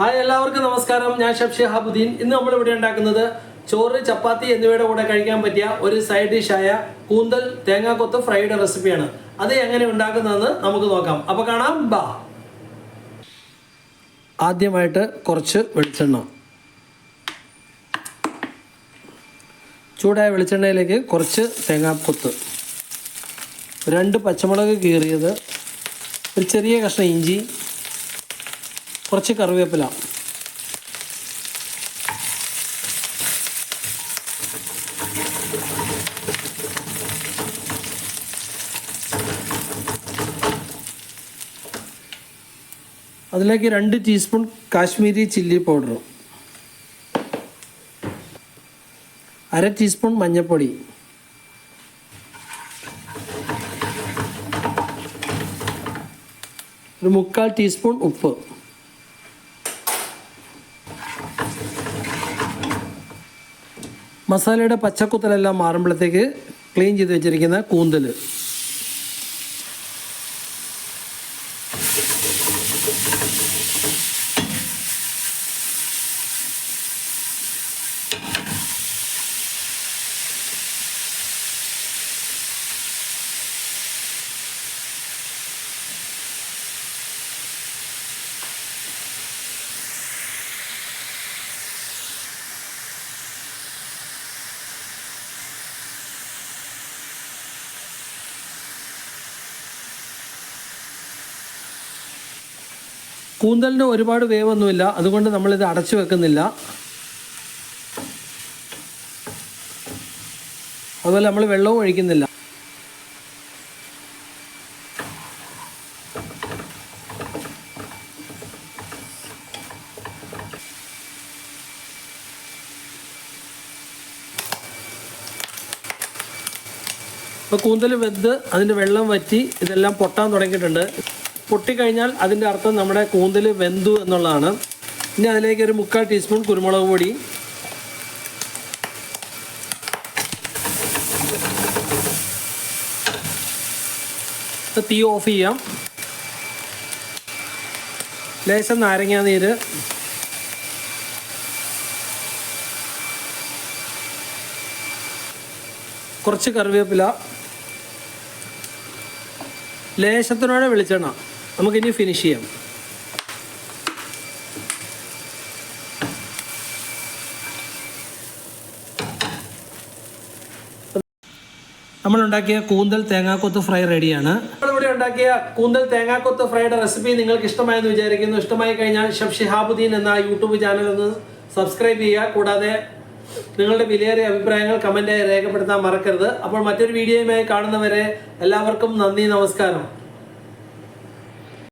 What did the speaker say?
Hi എല്ലാവർക്കും നമസ്കാരം. ഞാൻ ഷെഫ് ഷിഹാബുദ്ദീൻ ഇന്ന് നമ്മൾ ഇവിടെ ഉണ്ടാക്കുന്നത് ചോറ് ചപ്പാത്തി എന്നിവയുടെ കൂടെ കഴിക്കാൻ പറ്റിയ ഒരു സൈഡ് ഡിഷായ കൂന്തൽ തേങ്ങാക്കൊത്ത് ഫ്രൈഡ് റെസിപ്പിയാണ് അത് എങ്ങനെ ഉണ്ടാക്കുന്നതെന്ന് നമുക്ക് നോക്കാം. അപ്പോൾ കാണാം. ബാ. ആദ്യമായിട്ട് കുറച്ച് വെളിച്ചെണ്ണ. ചൂടായ വെളിച്ചെണ്ണയിലേക്ക് കുറച്ച് തേങ്ങാക്കൊത്ത്. രണ്ട് പച്ചമുളക് കീറിയത് ഒരു ചെറിയ കഷ്ണം ഇഞ്ചി കുറച്ച് കറിവേപ്പില. അതിലേക്ക് രണ്ട് ടീസ്പൂൺ കാശ്മീരി ചില്ലി പൗഡർ. അര ടീസ്പൂൺ മഞ്ഞൾപ്പൊടി ഒരു മുക്കാൽ ടീസ്പൂൺ ഉപ്പ്. മസാലയുടെ പച്ചക്കുത്തലെല്ലാം മാറുമ്പോഴത്തേക്ക് ക്ലീൻ ചെയ്ത് വെച്ചിരിക്കുന്ന കൂന്തൽ കൂന്തലിന് ഒരുപാട് വേവൊന്നുമില്ല. അതുകൊണ്ട് നമ്മളിത് അടച്ചു വെക്കുന്നില്ല. അതുപോലെ നമ്മൾ വെള്ളവും ഒഴിക്കുന്നില്ല. ഇപ്പോൾ കൂന്തൽ വെന്ത് അതിന്റെ വെള്ളം വറ്റി ഇതെല്ലാം പൊട്ടാൻ തുടങ്ങിയിട്ടുണ്ട്. പൊട്ടിക്കഴിഞ്ഞാൽ അതിന്റെ അർത്ഥം നമ്മുടെ കൂന്തൽ വെന്തു എന്നുള്ളതാണ്. ഇനി അതിലേക്ക് ഒരു മുക്കാൽ ടീസ്പൂൺ കുരുമുളക് പൊടി. തീ ഓഫ് ചെയ്യാം. ലേശം നാരങ്ങാ നീര്. കുറച്ച് കറിവേപ്പില. ലേശത്തിനോടെ വെളിച്ചെണ്ണ. നമുക്കിനി ഫിനിഷ് ചെയ്യാം. നമ്മൾ ഉണ്ടാക്കിയ കൂന്തൽ തേങ്ങാക്കൊത്ത് ഫ്രൈ റെഡിയാണ്. നമ്മളിവിടെ ഉണ്ടാക്കിയ കൂന്തൽ തേങ്ങാക്കൊത്ത് ഫ്രൈയുടെ റെസിപ്പി നിങ്ങൾക്ക് ഇഷ്ടമായെന്ന് വിചാരിക്കുന്നു. ഇഷ്ടമായി കഴിഞ്ഞാൽ ഷെഫ് ഷിഹാബുദ്ദീൻ എന്ന യൂട്യൂബ് ചാനൽ ഒന്ന് സബ്സ്ക്രൈബ് ചെയ്യുക. കൂടാതെ നിങ്ങളുടെ വിലയേറിയ അഭിപ്രായങ്ങൾ കമന്റായി രേഖപ്പെടുത്താൻ മറക്കരുത്. അപ്പോൾ മറ്റൊരു വീഡിയോയുമായി കാണുന്നവരെ എല്ലാവർക്കും നന്ദി നമസ്കാരം.